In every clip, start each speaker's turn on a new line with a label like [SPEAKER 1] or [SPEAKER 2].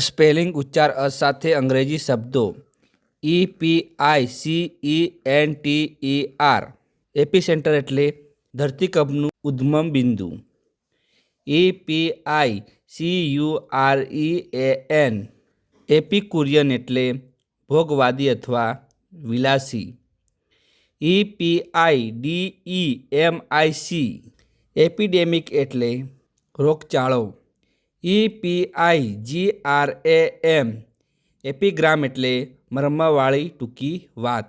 [SPEAKER 1] Spelling ઉચ્ચાર અ સાથે અંગ્રેજી શબ્દો. E P I C E N T E R. Epicentre એટલે ધરતીકંપનું ઉદ્ગમ બિંદુ. E P I C U R E A N. Epicurean એટલે ભોગવાદી અથવા વિલાસી. E P I D E M I C. Epidemic એટલે રોગચાળો. ઈ પી આઈ જી આર એ એમ એપિગ્રામ એટલે મરમવાળી ટૂંકી વાત.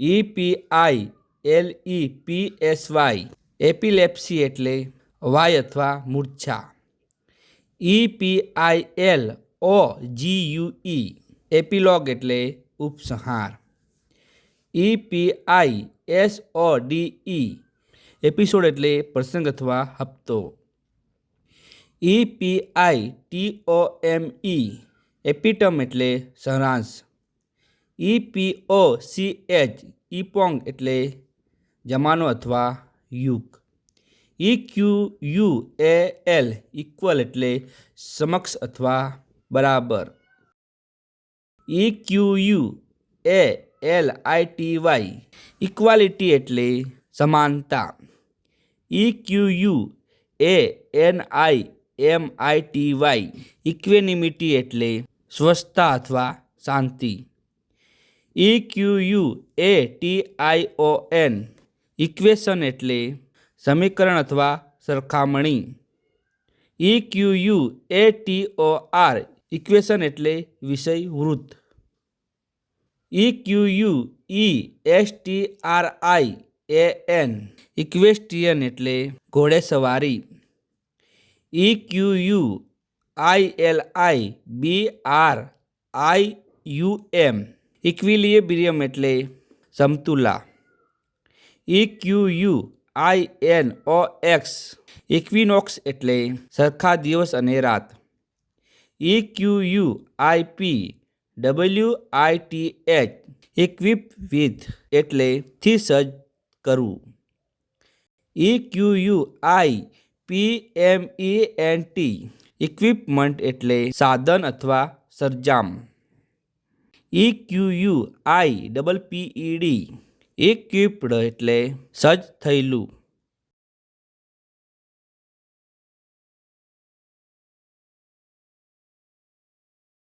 [SPEAKER 1] E P I L E P S Y epilepsy એટલે વાય અથવા મૂર્છા. E P I L O G U E epilogue એટલે ઉપસંહાર. E P I S O D E episode એટલે પ્રસંગ અથવા હપ્તો. ઈ પી ટી ઓ એમ ઈ, એપિટમ એટલે સારાંશ. ઈ પી ઓ સી એચ ઈપોંગ એટલે જમાનો અથવા યુગ. E Q U A L equal એટલે સમક્ષ અથવા બરાબર. E Q U A L I T Y, equality એટલે સમાનતા. E Q U A N I M I T Y equanimity એટલે સ્વસ્થતા અથવા શાંતિ. E Q U A T I O N equation એટલે સમીકરણ અથવા સરખામણી. E Q U A T O R equation એટલે વિષય વૃત્ત. E Q U E S T R I A N equestrian એટલે ઘોડેસવારી. E Q U I L I B R I U M equilibrium એટલે સમતુલા. E Q U I N O X equinox એટલે સરખા દિવસ અને રાત. E Q U I P W I T H equip with એટલે થી સજ્જ કરવું. E Q U I P M E N T equipment એટલે સાધન અથવા સરજામ. E Q U I double P E D equipped એટલે સજ્જ થયેલું.